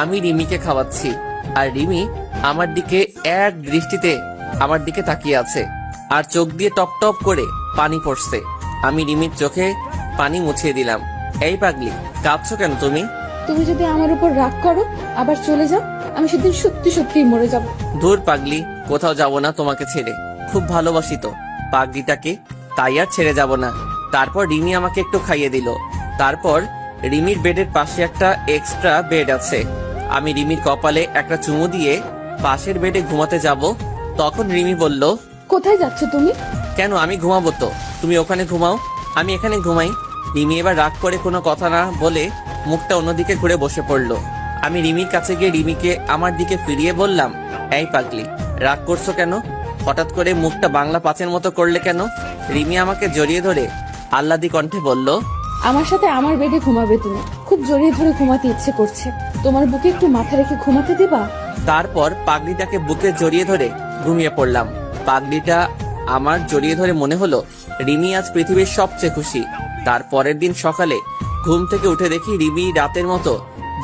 আমি রিমিকে খাওয়াচ্ছি। আর রিমি আমার দিকে এক দৃষ্টিতে আমার দিকে তাকিয়ে আছে আর চোখ দিয়ে টপ টপ করে পানি পড়ছে। আমি রিমির চোখে পানি মুছিয়ে দিলাম। এই পাগলি কাঁদছো কেন তুমি? তুমি যদি আমার উপর রাগ করো আবার চলে যাও আমি সেদিন সত্যি সত্যি মরে যাব। দূর পাগলি কোথাও যাব না তোমাকে ছেড়ে। খুব ভালোবাসি তো। পাগলিটাকে তাই আর ছেড়ে যাব না। তারপর রিমি আমাকে একটু খাইয়ে দিল। তারপর রিমির বেডের পাশে একটা এক্সট্রা বেড আছে। আমি রিমির কপালে একটা চুমু দিয়ে পাশের বেডে ঘুমাতে যাব। তখন রিমি বলল কোথায় যাচ্ছ তুমি? কেন আমি ঘুমাবো তো। তুমি ওখানে ঘুমাও। আমি এখানে ঘুমাই। রিমি এবার রাগ করে কোনো কথা না বলে মুখটা অন্যদিকে ঘুরে বসে পড়ল। আমি রিমির কাছে গিয়ে রিমিকে আমার দিকে ফিরিয়ে বললাম এই পাগলি রাগ করছ কেন? হঠাৎ করে মুখটা বাংলা পাঁচের মতো করলে কেন? রিমি আমাকে জড়িয়ে ধরে আল্লাদি কণ্ঠে বলল আমার সাথে আমার বেডে ঘুমাবে তুমি। খুব জড়িয়ে ধরে ঘুমাতে ইচ্ছে করছে। তোমার বুকে একটু মাথা রেখে ঘুমাতে দেবা? তারপর পাগড়িটাকে বুকে জড়িয়ে ধরে ঘুমিয়ে পড়লাম। পাগড়িটা আমার জড়িয়ে ধরে মনে হলো, রিমি আজ পৃথিবীর সবচেয়ে খুশি। তার পরের দিন সকালে ঘুম থেকে উঠে দেখি রিমি রাতের মতো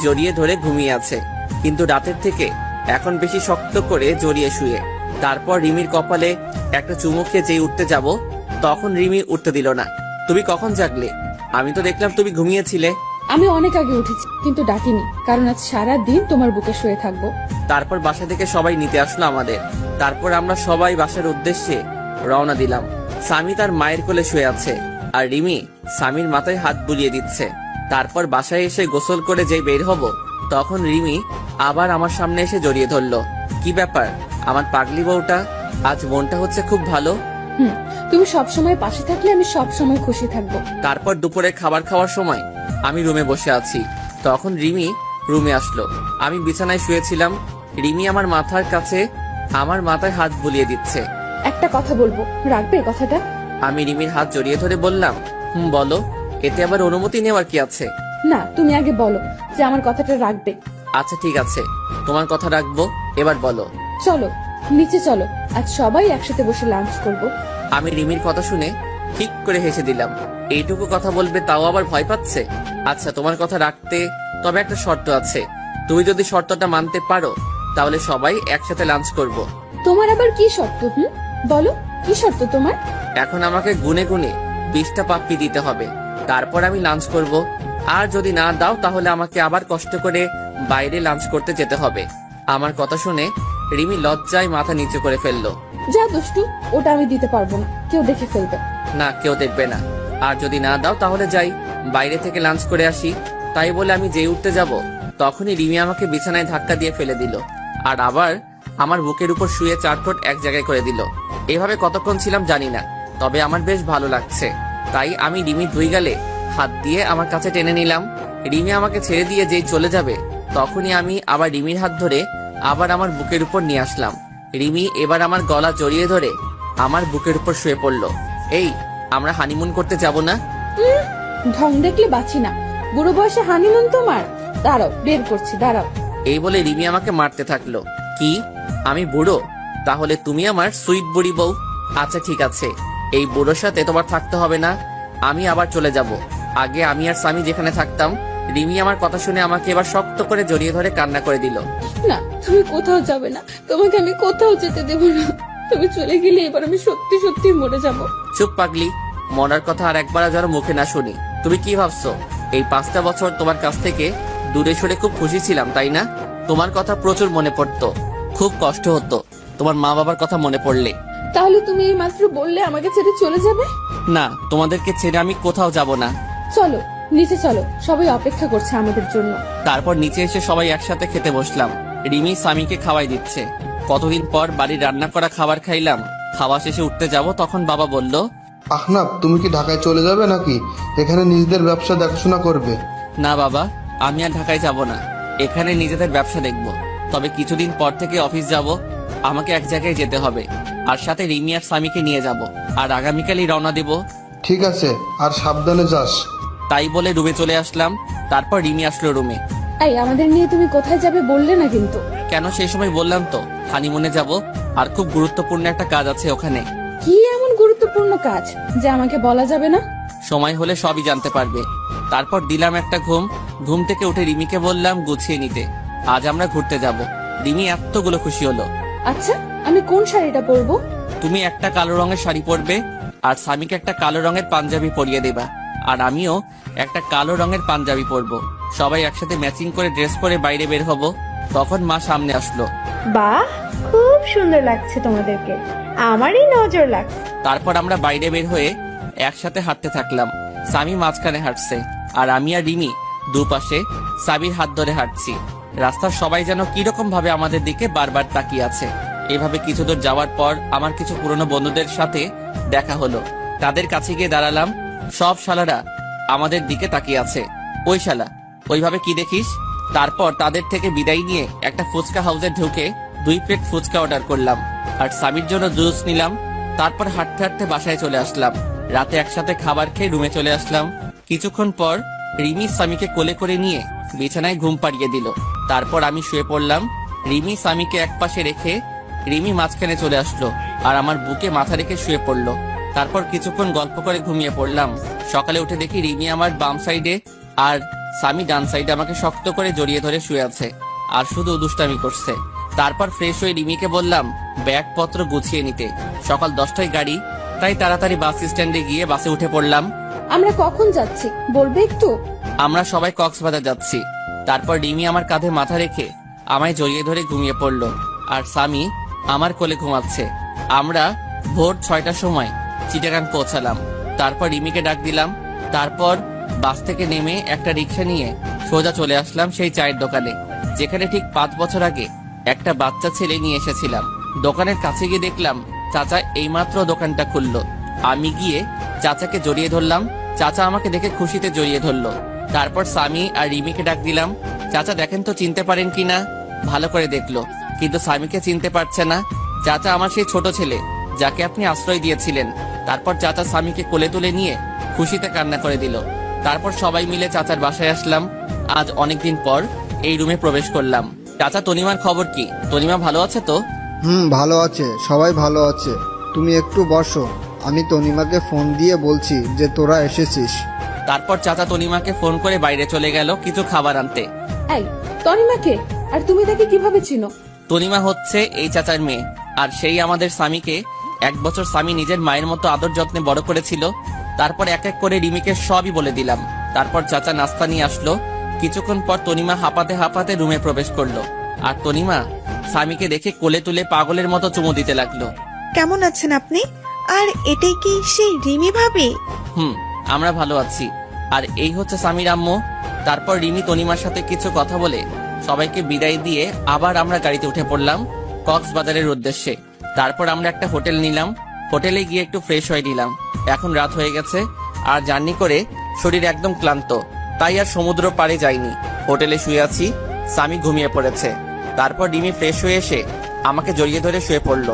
জড়িয়ে ধরে ঘুমিয়ে আছে। কিন্তু রাতের থেকে এখন বেশি শক্ত করে জড়িয়ে শুয়ে। তারপর রিমির কপালে একটা চুমুকে যেই উঠতে যাব, তখন রিমি উঠতে দিল না। তুমি কখন জাগলে? আমি তো দেখলাম তুমি ঘুমিয়েছিলে। আমি অনেক আগে উঠেছি কিন্তু ডাকিনি কারণ আজ সারা দিন তোমার বুকে শুয়ে থাকব। তারপর বাসা থেকে সবাই নিতে আসলো আমাদের। তারপর আমরা সবাই বাসার উদ্দেশ্যে রওনা দিলাম। স্বামী তার মায়ের কোলে শুয়ে আছে আর রিমি স্বামীর মাথায় হাত বুলিয়ে দিচ্ছে। তারপর বাসায় এসে গোসল করে যে বের হব তখন রিমি আবার আমার সামনে এসে জড়িয়ে ধরলো। কি ব্যাপার? আমার পাগলি বউটা আজ মনটা হচ্ছে খুব ভালো? হুম তুমি সব সময় পাশে থাকলে আমি সব সময় খুশি থাকব। তারপর দুপুরে খাবার খাওয়ার সময় আমি রুমে বসে আছি। তখন রিমি রুমে আসলো। আমি বিছানায় শুয়েছিলাম। রিমি আমার মাথার কাছে আমার মাথায় হাত বুলিয়ে দিচ্ছে। একটা কথা বলব। রাখবে কথাটা? আমি রিমির হাত জড়িয়ে ধরে বললাম হুম বলো। এতে আবার অনুমতি নেওয়ার কি আছে? না তুমি আগে বলো যে আমার কথাটা রাখবে। আচ্ছা ঠিক আছে। তোমার কথা রাখব। এবার বলো। চলো নিচে চলো। আজ সবাই একসাথে বসে লাঞ্চ করব। আমি রিমির কথা শুনে ঠিক করে হেসে দিলাম। এইটুকু কথা বলবে তাও আবার ভয় পাচ্ছে? আচ্ছা তোমার কথা রাখতে তবে একটা শর্ত আছে। তুমি যদি শর্তটা মানতে পারো তাহলে সবাই একসাথে লাঞ্চ করব। তোমার আবার কি শর্ত হুম? বলো কি শর্ত তোমার? এখন আমাকে গুনে গুনে বিশটা পাপ্পি দিতে হবে। তারপর আমি লাঞ্চ করব। আর যদি না দাও তাহলে আমাকে আবার কষ্ট করে বাইরে লাঞ্চ করতে যেতে হবে। আমার কথা শুনে রিমি লজ্জায় মাথা নিচু করে ফেলল। যা দুষ্টু ওটা আমি দিতে পারব না। কেউ দেখে ফেলবে। না কেউ দেখবে না। আর যদি না দাও, তাহলে যাই। বাইরে থেকে লাঞ্চ করে আসি। তাই বলে আমি যেই উঠতে যাব, তখনই রিমি আমাকে বিছানায় ধাক্কা দিয়ে ফেলে দিল। আর আবার আমার বুকের উপর শুয়ে চার ফুট এক জায়গায় করে দিল। এভাবে কতক্ষণ ছিলাম জানি না, তবে আমার বেশ ভালো লাগছে। তাই আমি রিমি দুই গালে হাত দিয়ে আমার কাছে টেনে নিলাম। রিমি আমাকে ছেড়ে দিয়ে যেই চলে যাবে, তখনই আমি আবার রিমির হাত ধরে আবার আমার বুকের উপর নিয়ে আসলাম। রিমি এবার আমার গলা জড়িয়ে ধরে আমার বুকের উপর শুয়ে পড়ল। এই আমরা হানিমুন করতে যাব না। ঢং দেখলে বাঁচি না। বুড়ো বয়সে হানিমুন তোমার? দাঁড়াও বের করছি দাঁড়াও। এই বলে রিমি আমাকে মারতে থাকল। কি? আমি বুড়ো? তাহলে তুমি আমার সুইট বুড়ি বউ। আচ্ছা ঠিক আছে। এই বুড়োর সাথে তোমার থাকতে হবে না। আমি আবার চলে যাব। আগে আমি আর স্বামী যেখানে থাকতাম রিমি আমার কথা শুনে আমাকে এবার শক্ত করে জড়িয়ে ধরে কান্না করে দিল। না তুমি কোথাও যাবে না। তোমাকে আমি কোথাও যেতে দেব না। তুমি চলে গেলে এবার আমি সত্যি সত্যি মরে যাব। চুপ পাগলি। মরার কথা আর একবার যেন মুখে না শুনি। তুমি কি ভাবছ? এই পাঁচটা বছর তোমার কাছ থেকে দূরে সরে খুব খুশি ছিলাম তাই না? তোমার কথা প্রচুর মনে পড়তো। খুব কষ্ট হতো। তোমার মা বাবার কথা মনে পড়লে। তাহলে তুমি এই মাত্র বললে আমাকে ছেড়ে চলে যাবে? না তোমাদেরকে ছেড়ে আমি কোথাও যাব না। চলো নিচে চলো। সবাই অপেক্ষা করছে আমাদের জন্য। তারপর নিচে এসে সবাই একসাথে খেতে বসলাম। রিমি স্বামীকে খাওয়াই দিচ্ছে। কতদিন পর বাড়ির রান্না করা খাবার খাইলাম। খাওয়া শেষে উঠতে যাব তখন বাবা বলল আহনাব তুমি কি ঢাকায় চলে যাবে নাকি? এখানে নিজেদের ব্যবসা দেখাশোনা করবে। না বাবা আমি আর ঢাকায় যাব না। এখানে নিজেদের ব্যবসা দেখব। তবে কিছুদিন পর থেকে অফিস যাব। আমাকে এক জায়গায় যেতে হবে। আর সাথে রিমি আর স্বামীকে নিয়ে যাব। আর আগামীকালই রওনা দেব। ঠিক আছে আর সাবধানে যাস। তাই বলে রুমে চলে আসলাম। তারপর রিমি আসলো রুমে। এই আমাদের নিয়ে তুমি কোথায় যাবে বললে না কিন্তু। কেন সেই সময় বললাম তো হানিমুনে যাব। আর খুব গুরুত্বপূর্ণ একটা কাজ আছে ওখানে। কি এমন গুরুত্বপূর্ণ কাজ যে আমাকে বলা যাবে না? সময় হলে সবই জানতে পারবে। তারপর দিলাম একটা ঘুম। ঘুম থেকে উঠে রিমিকে বললাম গুছিয়ে নিতে। আজ আমরা ঘুরতে যাব। রিমি এতগুলো খুশি হলো। আচ্ছা আমি কোন শাড়িটা পরবো? তুমি একটা কালো রঙের শাড়ি পরবে আর স্বামীকে একটা কালো রঙের পাঞ্জাবি পরিয়ে দেবা। আর আমিও একটা কালো রঙের পাঞ্জাবি পরবো। সবাই একসাথে ম্যাচিং করে ড্রেস পরে বাইরে বের হব। তখন মা সামনে আসলো। বাহ খুব সুন্দর লাগছে তোমাদেরকে। আমারই নজর লাগছে। তারপর আমরা বাইরে বের হয়ে একসাথে হাঁটতে থাকলাম। স্বামী মাঝখানে হাঁটছে আর আমি আর রিমি দুপাশে সাবির হাত ধরে হাঁটছি। রাস্তার সবাই যেন কীরকম ভাবে আমাদের দিকে বারবার তাকিয়ে আছে। এভাবে কিছু দূর যাওয়ার পর আমার কিছু পুরনো বন্ধুদের সাথে দেখা হলো। তাদের কাছে গিয়ে দাঁড়ালাম, সব শালারা আমাদের দিকে তাকিয়ে আছে। ওই শালা, ওইভাবে কি দেখিস? তারপর তাদের থেকে বিদায় নিয়ে একটা ফুচকা হাউসে ঢুকে দুই প্লেট ফুচকা অর্ডার করলাম। আর স্বামীর জন্য জুস নিলাম। তারপর হাঁটতে হাঁটতে বাসায় চলে আসলাম। রাতে একসাথে খাবার খেয়ে রুমে চলে আসলাম। কিছুক্ষণ পর রিমি স্বামীকে কোলে করে নিয়ে বিছানায় ঘুম পাড়িয়ে দিল। তারপর আমি শুয়ে পড়লাম। রিমি স্বামীকে একপাশে রেখে রিমি মাঝখানে চলে আসলো আর আমার বুকে মাথা রেখে শুয়ে পড়ল। তারপর কিছুক্ষণ গল্প করে ঘুমিয়ে পড়লাম। সকালে উঠে দেখি রিমি আমার বাম সাইডে আর স্বামী ডান সাইডে আমাকে শক্ত করে জড়িয়ে ধরে শুয়ে আছে। আর শুধু দুষ্টামি করছে। তারপর ফ্রেশ হয়ে রিমিকে বললাম ব্যাগপত্র গুছিয়ে নিতে। সকাল দশটায় গাড়ি তাই তাড়াতাড়ি বাস স্ট্যান্ডে গিয়ে বাসে উঠে পড়লাম। আমরা কখন যাচ্ছি? বলবে একটু? আমরা সবাই কক্সবাজার যাচ্ছি। তারপর রিমি আমার কাঁধে মাথা রেখে আমায় জড়িয়ে ধরে ঘুমিয়ে পড়ল। আর স্বামী আমার কোলে ঘুমাচ্ছে। আমরা ভোর ছয়টার সময় চিটাগাং পৌঁছালাম। তারপর রিমিকে ডাক দিলাম। তারপর বাস থেকে নেমে একটা রিক্সা নিয়ে সোজা চলে আসলাম সেই চায়ের দোকানে যেখানে ঠিক পাঁচ বছর আগে একটা বাচ্চা ছেলে নিয়ে এসেছিলাম। দোকানের কাছে গিয়ে দেখলাম, চাচা এইমাত্র দোকানটা খুললো। আমি গিয়ে চাচাকে জড়িয়ে ধরলাম। চাচা আমাকে দেখে খুশিতে জড়িয়ে ধরলো। তারপর স্বামী আর রিমিকে ডাক দিলাম, চাচা, দেখেন তো চিনতে পারেন কিনা ভালো করে দেখল। কিন্তু স্বামীকে চিনতে পারছে না। চাচা আমার সেই ছোট ছেলে, যাকে আপনি আশ্রয় দিয়েছিলেন। তারপর চাচা স্বামীকে কোলে তুলে নিয়ে খুশিতে কান্না করে দিল। তারপর সবাই মিলে চাচার বাসায় আসলাম। আজ অনেকদিন পর এই রুমে প্রবেশ করলাম। চাচা তনিমার খবর কি? তনিমা ভালো আছে তো? হুম ভালো আছে। সবাই ভালো আছে। তুমি একটু বসো। আমি তনিমাকে ফোন দিয়ে বলছি যে তোরা এসেছিস। তারপর চাচা তনিমাকে ফোন করে বাইরে চলে গেল কিছু খাবার আনতে। এই তনিমাকে? আর তুমি তাকে কীভাবে চিনো? তনিমা হচ্ছে এই চাচার মেয়ে। আর সেই আমাদের স্বামীকে এক বছর স্বামী নিজের মায়ের মতো আদর যত্নে বড় করেছিল। তারপর এক এক করে রিমিকে সবই বলে দিলাম। তারপর চাচা নাস্তা নিয়ে আসলো। কিছুক্ষণ পর তনিমা হাঁপাতে হাঁপাতে রুমে প্রবেশ করল। আর তনিমা স্বামীকে দেখে কোলে তুলে পাগলের মতো চুমু দিতে লাগল। কেমন আছেন আপনি? আর এটাই কি সেই রিমি ভাবি? হুম আমরা ভালো আছি। আর এই হচ্ছে স্বামীর আম্মু। তারপর রিমি তনিমার সাথে কিছু কথা বলে সবাইকে বিদায় দিয়ে আবার আমরা গাড়িতে উঠে পড়লাম কক্সবাজারের উদ্দেশ্যে। তারপর আমরা একটা হোটেল নিলাম। হোটেলে গিয়ে একটু ফ্রেশ হয়ে নিলাম। এখন রাত হয়ে গেছে। আর জার্নি করে শরীর একদম ক্লান্ত। তাই আর সমুদ্র পাড়ে যাইনি। হোটেলে শুয়ে আছি স্বামী ঘুমিয়ে পড়েছে। তারপর রিমি ফ্রেশ হয়ে এসে আমাকে জড়িয়ে ধরে শুয়ে পড়ল।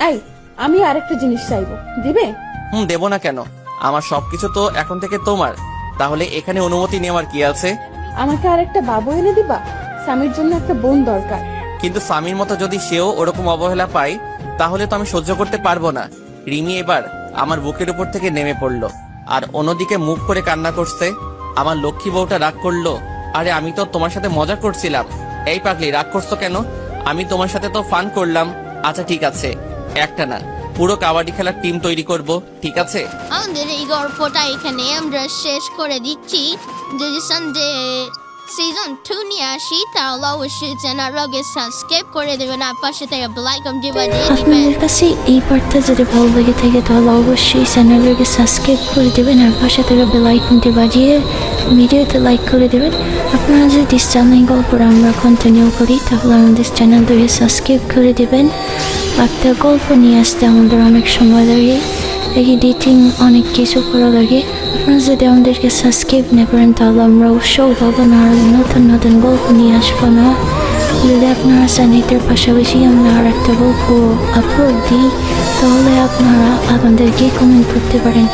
এই আমি আরেকটা জিনিস চাইব। দিবে? হুম দেবো না কেন। আমার সবকিছু তো এখন থেকে তোমার। তাহলে এখানে অনুমতি নেওয়ার কি আছে? আমাকে আরেকটা বাবু এনে দিবা? স্বামীর জন্য একটা বোন দরকার। কিন্তু স্বামীর মতো যদি সেও ওরকম অবহেলা পায় তাহলে তো আমি সহ্য করতে পারব না। রিমি এবার আমার বুকের উপর থেকে নেমে পড়ল। আর অন্যদিকে মুখ করে কান্না করছে। আমার লক্ষ্মী বউটা রাগ করল। আরে, আমি তো তোমার সাথে মজা করছিলাম। এই পাগলি, রাগ করছ কেন? আমি তোমার সাথে তো ফান করলাম। আচ্ছা ঠিক আছে। একটা না, পুরো কাবাডি খেলার টিম তৈরি করব, ঠিক আছে? আমাদের এই গল্পটা এখানে আমরা শেষ করে দিচ্ছি। যদি সানডে সিজন টু নিয়ে আসি তাহলে অবশ্যই চ্যানেলকে সাবস্ক্রাইব করে দেবেন আর পাশে থেকে বেলাইকন দিয়ে আপনাদের কাছে এই পার্টটা যদি ভালো লেগে থাকে তাহলে অবশ্যই চ্যানেলটাকে সাবস্ক্রাইব করে দেবেন আর পাশে থেকে বেলাইকনটি বাজিয়ে ভিডিওতে লাইক করে দেবেন আপনারা যদি চ্যানেল গল্পটা আমরা কন্টিনিউ করি তাহলে আমাদের চ্যানেলটাকে সাবস্ক্রাইব করে দেবেন একটা গল্প নিয়ে আসতে আমাদের অনেক সময় লাগে এডিটিং অনেক কিছু করা লাগে আপনারা যদি আমাদেরকে সাবস্ক্রাইব না করেন, তাহলে আমরা উৎসাহ পাবো না আর নতুন নতুন গল্প নিয়ে আসব না। যদি আপনারা সানিটার পাশাপাশি আমরা আর একটা গল্প আপলোড দিই, তাহলে আপনারা আমাদেরকে কমেন্ট করতে পারেন।